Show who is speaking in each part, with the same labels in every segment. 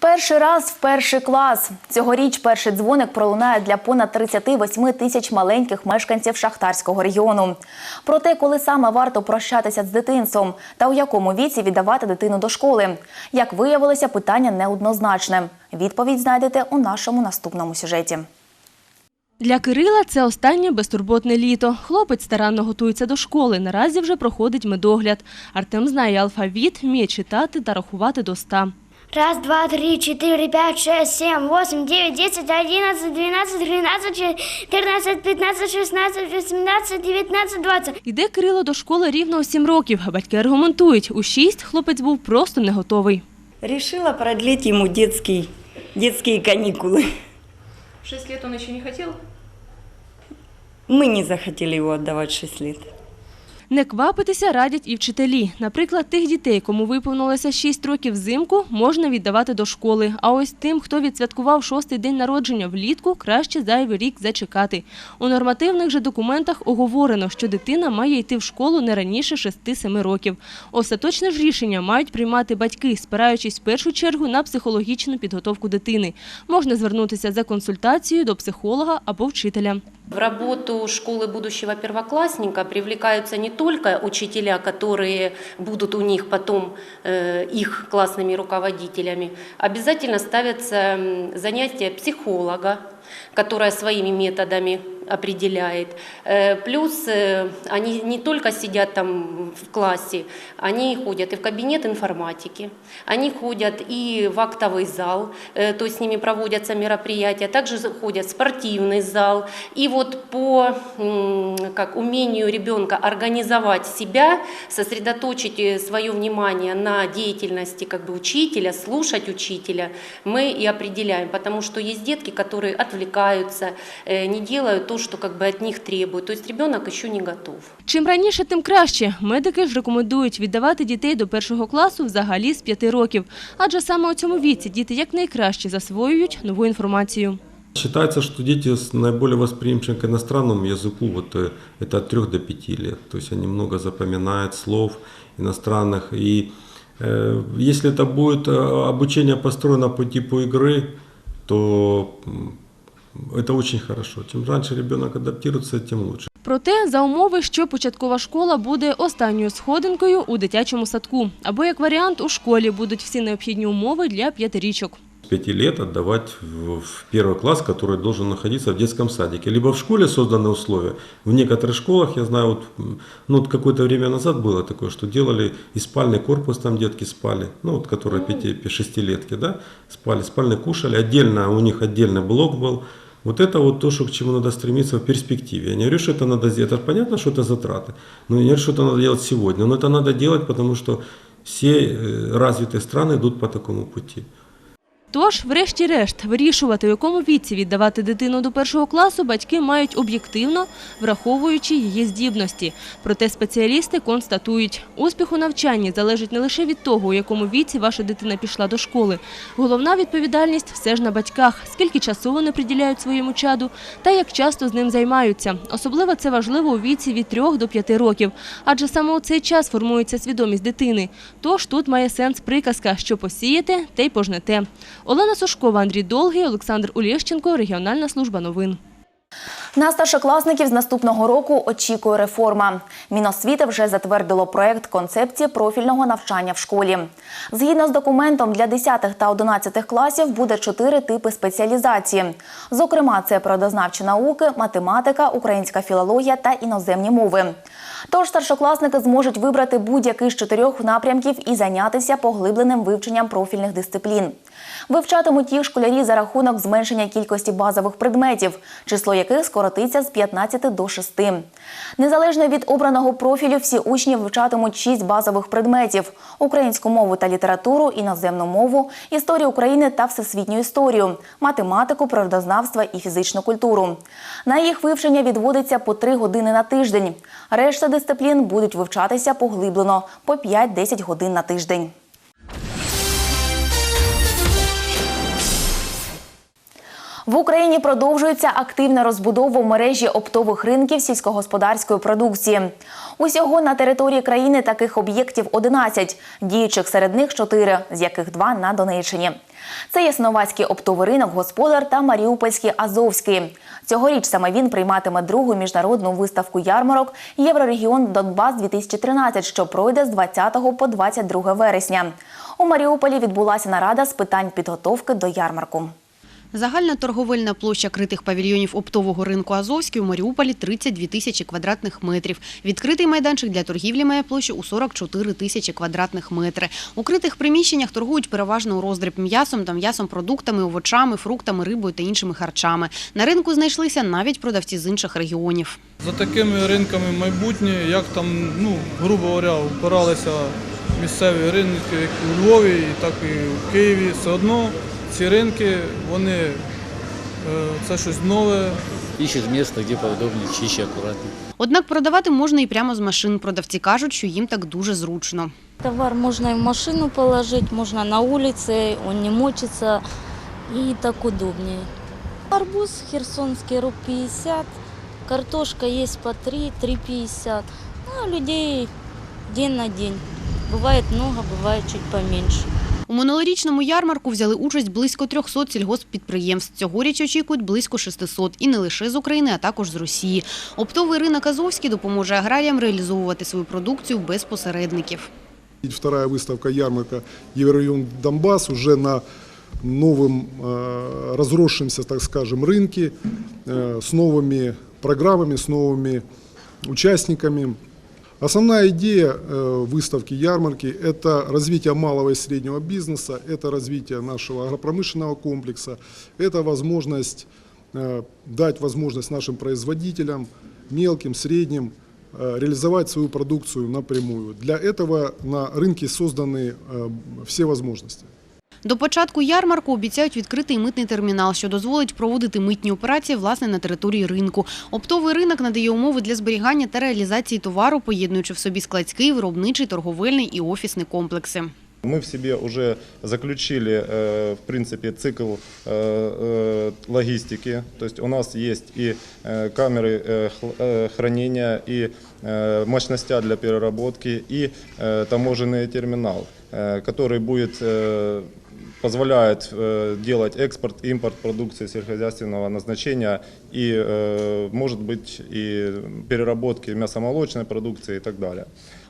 Speaker 1: Перший раз в перший клас. Цьогоріч перший дзвоник пролунає для понад 38 тисяч маленьких мешканців шахтарського регіону. Про те, коли саме варто прощатися з дитинством та у якому віці віддавати дитину до школи. Як виявилося, питання неоднозначне. Відповідь знайдете у нашому наступному сюжеті.
Speaker 2: Для Кирила це останнє безтурботне літо. Хлопець старанно готується до школи. Наразі вже проходить медогляд. Артем знає алфавіт, вміє читати та рахувати до ста.
Speaker 3: Раз, два, три, четыре, пять, шесть, семь, восемь, девять, десять, одиннадцать, двенадцать, тринадцать, четырнадцать, пятнадцать, шестнадцать, восемнадцать, девятнадцать, двадцать.
Speaker 2: Іде Кирило до школи рівно у сім років. Батьки аргументують, у шість хлопець був просто не готовий.
Speaker 4: Решила продлить ему детский, детские каникулы.
Speaker 5: Шесть лет он еще не хотел?
Speaker 4: Мы не захотели его отдавать 6 лет.
Speaker 2: Не квапитися радять і вчителі. Наприклад, тих дітей, кому виповнилося 6 років взимку, можна віддавати до школи. А ось тим, хто відсвяткував шостий день народження влітку, краще зайвий рік зачекати. У нормативних же документах оговорено, що дитина має йти в школу не раніше 6-7 років. Остаточне ж рішення мають приймати батьки, спираючись в першу чергу на психологічну підготовку дитини. Можна звернутися за консультацією до психолога або вчителя.
Speaker 5: В работу школы будущего первоклассника привлекаются не только учителя, которые будут у них потом э, их классными руководителями, обязательно ставятся занятия психолога, которая своими методами определяет. Э, Плюс э, они не только сидят там в классе, они ходят и в кабинет информатики, они ходят и в актовый зал, э, то есть с ними проводятся мероприятия, также ходят в спортивный зал. И вот по как, умению ребенка организовать себя, сосредоточить свое внимание на деятельности как бы, учителя, слушать учителя, мы и определяем, потому что есть детки, которые отвлекаются, э, не делают то, что как бы, от них требуют. То есть ребенок еще не готов.
Speaker 2: Чим раніше, тим краще. Медики ж рекомендують віддавати дітей до першого класу взагалі з 5 років. Адже саме у цьому віці діти якнайкраще засвоюють нову інформацію.
Speaker 6: Считается, что дети с наиболее восприимчивы к иностранному языку, вот э, это от 3 до 5 лет. То есть они много запоминают слов иностранных. И э, если это будет э, обучение построено по типу игры, то м, это очень хорошо. Чем раньше ребенок адаптируется, тем лучше.
Speaker 2: Проте за умови, що початкова школа буде останньою сходинкою у дитячому садку. Або, як варіант, у школі будуть всі необхідні умови для п'ятирічок.
Speaker 6: С 5 лет отдавать в, в первый класс, который должен находиться в детском садике. Либо в школе созданы условия. В некоторых школах, я знаю, вот, ну, вот какое-то время назад было такое, что делали и спальный корпус, там детки спали, ну, вот, которые 5-6-летки, да, спали, спальный кушали, отдельно, у них отдельный блок был. Вот это вот то, что, к чему надо стремиться в перспективе. Я не говорю, что это надо сделать, это понятно, что это затраты, но я не говорю, что это надо делать сегодня, но это надо делать, потому что все э, развитые страны идут по такому пути.
Speaker 2: Тож, врешті-решт, вирішувати, у якому віці віддавати дитину до першого класу, батьки мають об'єктивно, враховуючи її здібності. Проте спеціалісти констатують, успіх у навчанні залежить не лише від того, у якому віці ваша дитина пішла до школи. Головна відповідальність все ж на батьках, скільки часу вони приділяють своєму чаду та як часто з ним займаються. Особливо це важливо у віці від 3 до 5 років, адже саме у цей час формується свідомість дитини. Тож тут має сенс приказка, що посієте, те й пожнете. Олена Сушкова, Андрій Долгий, Олександр Улєщенко, Регіональна служба новин.
Speaker 1: На старшокласників з наступного року очікує реформа. Міносвіти вже затвердило проект концепції профільного навчання в школі. Згідно з документом, для 10 та 11 класів буде чотири типи спеціалізації. Зокрема, це природознавчі науки, математика, українська філологія та іноземні мови. Тож старшокласники зможуть вибрати будь-який з чотирьох напрямків і зайнятися поглибленим вивченням профільних дисциплін. Вивчатимуть їх школярі за рахунок зменшення кількості базових предметів, число яких скоротиться з 15 до 6. Незалежно від обраного профілю, всі учні вивчатимуть 6 базових предметів: українську мову та літературу, іноземну мову, історію України та всесвітню історію, математику, природознавство і фізичну культуру. На їх вивчення відводиться по 3 години на тиждень. Решта дисциплін будуть вивчатися поглиблено по 5-10 годин на тиждень. В Україні продовжується активна розбудова мережі оптових ринків сільськогосподарської продукції. Усього на території країни таких об'єктів 11, діючих серед них 4, з яких 2 на Донеччині. Це Ясновацький оптовий ринок «Господар» та Маріупольський Азовський. Цьогоріч саме він прийматиме другу міжнародну виставку ярмарок «Єврорегіон Донбас-2013», що пройде з 20 по 22 вересня. У Маріуполі відбулася нарада з питань підготовки до ярмарку.
Speaker 7: Загальна торговельна площа критих павільйонів оптового ринку Азовський у Маріуполі 32 тисячі квадратних метрів. Відкритий майданчик для торгівлі має площу у 44 тисячі квадратних метри. У критих приміщеннях торгують переважно у роздріб м'ясом та м'ясом продуктами, овочами, фруктами, рибою та іншими харчами. На ринку знайшлися навіть продавці з інших регіонів.
Speaker 8: За такими ринками майбутнє, як там, ну, грубо говоря, опиралися місцеві ринки як у Львові, так і в Києві. Все одно ці ринки, вони е, це щось нове,
Speaker 9: Ищешь место, где поудобнее, чище, аккуратнее.
Speaker 7: Однак продавати можна і прямо з машин. Продавці кажуть, що їм так дуже зручно.
Speaker 10: Товар можно и в машину положить, можно на улице, он не мочится и так удобнее. Арбуз херсонский руб 50, картошка есть по 3, 3,50. Ну, людей день на день. Бывает много, бывает чуть поменьше.
Speaker 7: У минулорічному ярмарку взяли участь близько 300 сільгосппідприємств. Цьогоріч очікують близько 600. І не лише з України, а також з Росії. Оптовий ринок Азовський допоможе аграріям реалізовувати свою продукцію без посередників.
Speaker 11: И Вторая выставка ярмарка Еврорайон Донбасс уже на новом э, разросшемся, так скажем, рынке э, с новыми программами, с новыми участниками. Основная идея э, выставки ярмарки – это развитие малого и среднего бизнеса, это развитие нашего агропромышленного комплекса, это возможность э, дать возможность нашим производителям, мелким, средним, э, реализовать свою продукцию напрямую. Для этого на рынке созданы все возможности.
Speaker 7: До початку ярмарку обіцяють відкрити й митний термінал, що дозволить проводити митні операції власне на території ринку. Оптовий ринок надає умови для зберігання та реалізації товару, поєднуючи в собі складський, виробничий, торговельний і офісний комплекси.
Speaker 12: Мы в себе уже заключили, э, в принципе, цикл э, э, логистики. То есть у нас есть и э, камеры э, хл- э, хранения, и э, мощностя для переработки, и э, таможенный терминал, э, который будет э, позволяет э, делать экспорт, импорт продукции сельскохозяйственного назначения и, э, может быть, и переработки мясомолочной продукции и так далее.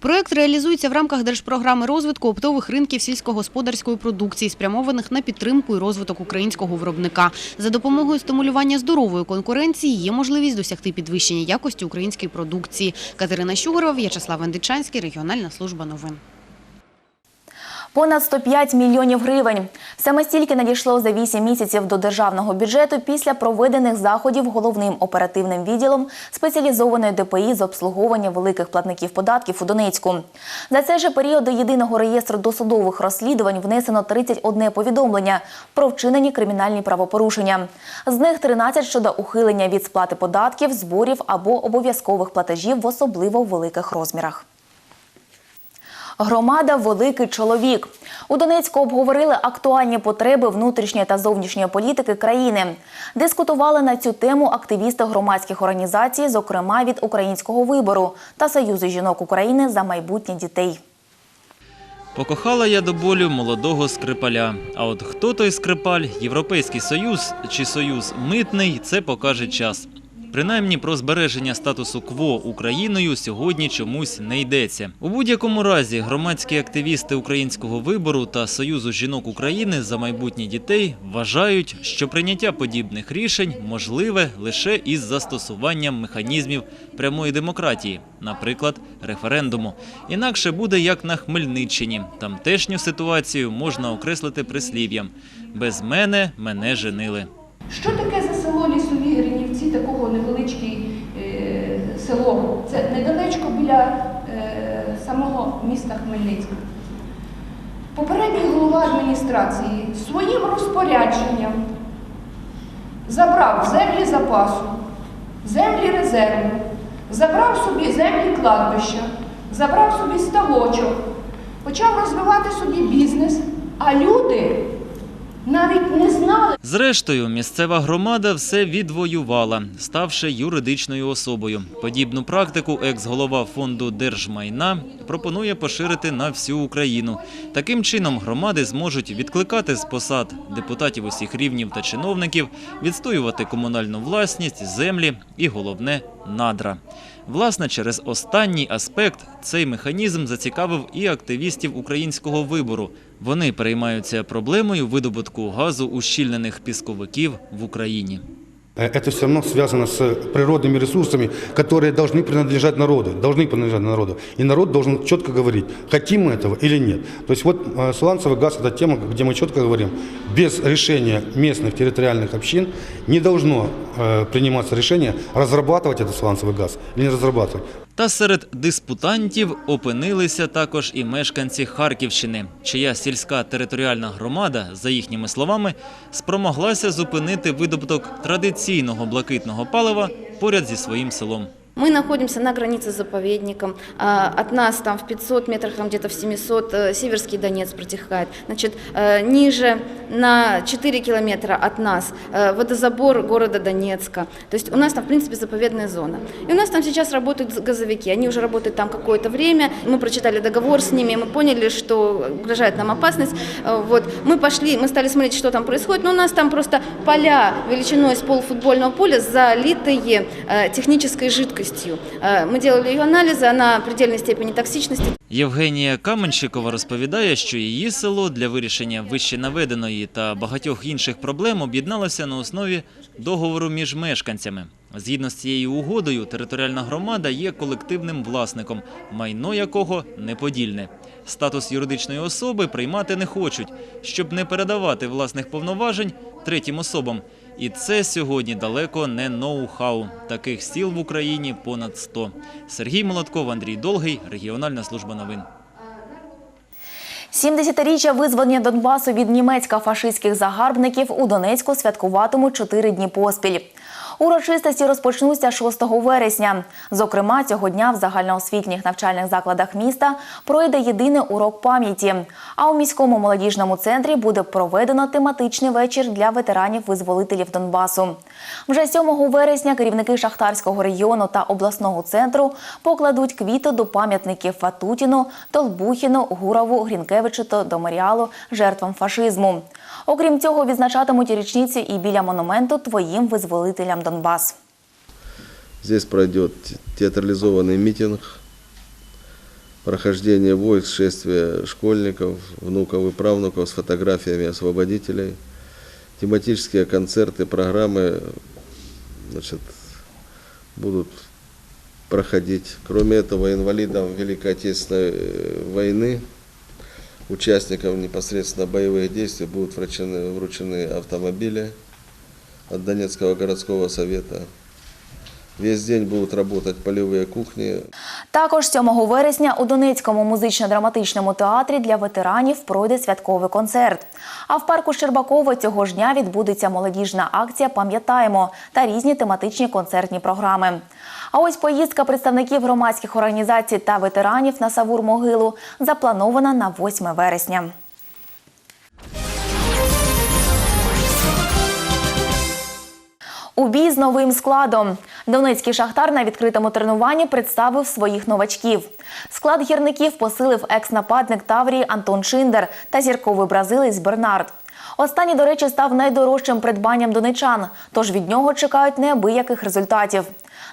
Speaker 7: Проект реалізується в рамках держпрограми розвитку оптових ринків сільськогосподарської продукції, спрямованих на підтримку і розвиток українського виробника. За допомогою стимулювання здорової конкуренції є можливість досягти підвищення якості української продукції. Катерина Щугурова, В'ячеслав Андичанський, регіональна служба новин.
Speaker 1: Понад 105 мільйонів гривень. Саме стільки надійшло за 8 місяців до державного бюджету після проведених заходів головним оперативним відділом спеціалізованої ДПІ з обслуговування великих платників податків у Донецьку. За цей же період до єдиного реєстру досудових розслідувань внесено 31 повідомлення про вчинені кримінальні правопорушення. З них 13 щодо ухилення від сплати податків, зборів або обов'язкових платежів в особливо великих розмірах. Громада Великий чоловік. У Донецьку обговорили актуальні потреби внутрішньої та зовнішньої політики країни. Дискутували на цю тему активісти громадських організацій, зокрема від українського вибору та Союзу жінок України за майбутнє дітей.
Speaker 13: Покохала я до болю молодого скрипаля. А от хто той скрипаль, Європейський Союз чи Союз митний, це покаже час. Принаймні про збереження статусу КВО Україною сьогодні чомусь не йдеться. У будь-якому разі громадські активісти українського вибору та Союзу жінок України за майбутнє дітей вважають, що прийняття подібних рішень можливе лише із застосуванням механізмів прямої демократії, наприклад, референдуму. Інакше буде як на Хмельниччині. Тамтешню ситуацію можна окреслити прислів'ям: без мене мене женили.
Speaker 14: Що таке за село Лісові Гринівці, такого невеличке е, село? Це недалечко біля е, самого міста Хмельницька. Попередній голова адміністрації своїм розпорядженням забрав землі запасу, землі резерву, забрав собі землі кладбища, забрав собі ставочок, почав розвивати собі бізнес, а люди навіть не знали.
Speaker 13: Зрештою, місцева громада все відвоювала, ставши юридичною особою. Подібну практику екс-голова фонду держмайна пропонує поширити на всю Україну. Таким чином громади зможуть відкликати з посад депутатів усіх рівнів та чиновників, відстоювати комунальну власність, землі і головне надра. Власне, через останній аспект цей механізм зацікавив і активістів українського вибору. Вони переймаються проблемою видобутку газу ущільнених пісковиків в Україні.
Speaker 15: Э, Это все равно связано с природными ресурсами, которые должны принадлежать народу, должны принадлежать народу. И народ должен четко говорить, хотим мы этого или нет. То есть вот э, сланцевый газ – это тема, где мы четко говорим, без решения местных территориальных общин не должно э, приниматься решение, разрабатывать этот сланцевый газ или не разрабатывать.
Speaker 13: Та серед диспутантів опинилися також і мешканці Харківщини, чия сільська територіальна громада, за їхніми словами, спромоглася зупинити видобуток традиційного блакитного палива поряд зі своїм селом.
Speaker 16: Мы находимся на границе с заповедником. А, От нас там в 500 метрах, там где-то в 700 э, Северский Донец протекает. Значит, э, ниже на 4 километра от нас э, водозабор города Донецка. То есть у нас там, в принципе, заповедная зона. И у нас там сейчас работают газовики. Они уже работают там какое-то время. Мы прочитали договор с ними, мы поняли, что угрожает нам опасность. Вот. Мы пошли, мы стали смотреть, что там происходит. Но у нас там просто поля величиной с полфутбольного поля залитые технической жидкостью. Э, Мы делали ее анализы, она предельной степени токсичности.
Speaker 13: Євгенія Каменщикова розповідає, що її село для вирішення вище наведеної та багатьох інших проблем об'єдналося на основі договору між мешканцями. Згідно з цією угодою, територіальна громада є колективним власником, майно якого неподільне. Статус юридичної особи приймати не хочуть, щоб не передавати власних повноважень третім особам. І це сьогодні далеко не ноу-хау. Таких сіл в Україні понад 100. Сергій Молотков, Андрій Долгий, регіональна служба новин.
Speaker 1: 70-річчя визволення Донбасу від німецько-фашистських загарбників у Донецьку святкуватимуть чотири дні поспіль. Урочистості розпочнуться 6 вересня. Зокрема, цього дня в загальноосвітніх навчальних закладах міста пройде єдиний урок пам'яті. А у міському молодіжному центрі буде проведено тематичний вечір для ветеранів-визволителів Донбасу. Вже 7 вересня керівники Шахтарського регіону та обласного центру покладуть квіти до пам'ятників Фатутіну, Толбухіну, Гурову, Грінкевичу та до меморіалу жертвам фашизму. Окрім цього, відзначатимуть річницю і біля монументу твоїм визволителям Донбас.
Speaker 17: Здесь пройдет театрализованный митинг, прохождение войск, шествие школьников, внуков и правнуков с фотографиями освободителей, тематические концерты, программы значит, будут проходить. Кроме этого, инвалидам Великой Отечественной э, войны, участникам непосредственно боевых действий будут вручены, вручены автомобили от Донецкого городского совета. Весь день будут работать полевые кухни.
Speaker 1: Також 7 вересня у Донецькому музично-драматичному театрі для ветеранів пройде святковий концерт. А в парку Щербакова цього ж дня відбудеться молодіжна акція Пам'ятаємо та різні тематичні концертні програми. А ось поїздка представників громадських організацій та ветеранів на Савур-могилу запланована на 8 вересня. У бій з новим складом. Донецький шахтар на відкритому тренуванні представив своїх новачків. Склад гірників посилив екс-нападник Таврії Антон Шиндер та зірковий бразилець Бернард. Останній, до речі, став найдорожчим придбанням донечан, тож від нього чекають неабияких результатів.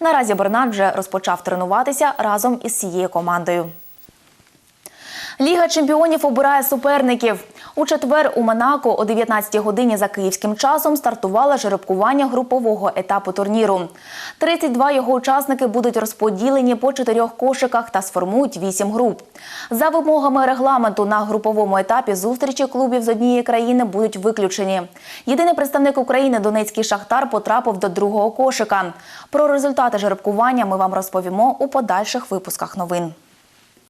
Speaker 1: Наразі Бернард вже розпочав тренуватися разом із цією командою. Ліга чемпіонів обирає суперників. У четвер у Монако о 19 годині за київським часом стартувало жеребкування групового етапу турніру. 32 його учасники будуть розподілені по чотирьох кошиках та сформують вісім груп. За вимогами регламенту на груповому етапі зустрічі клубів з однієї країни будуть виключені. Єдиний представник України Донецький Шахтар потрапив до другого кошика. Про результати жеребкування ми вам розповімо у подальших випусках новин.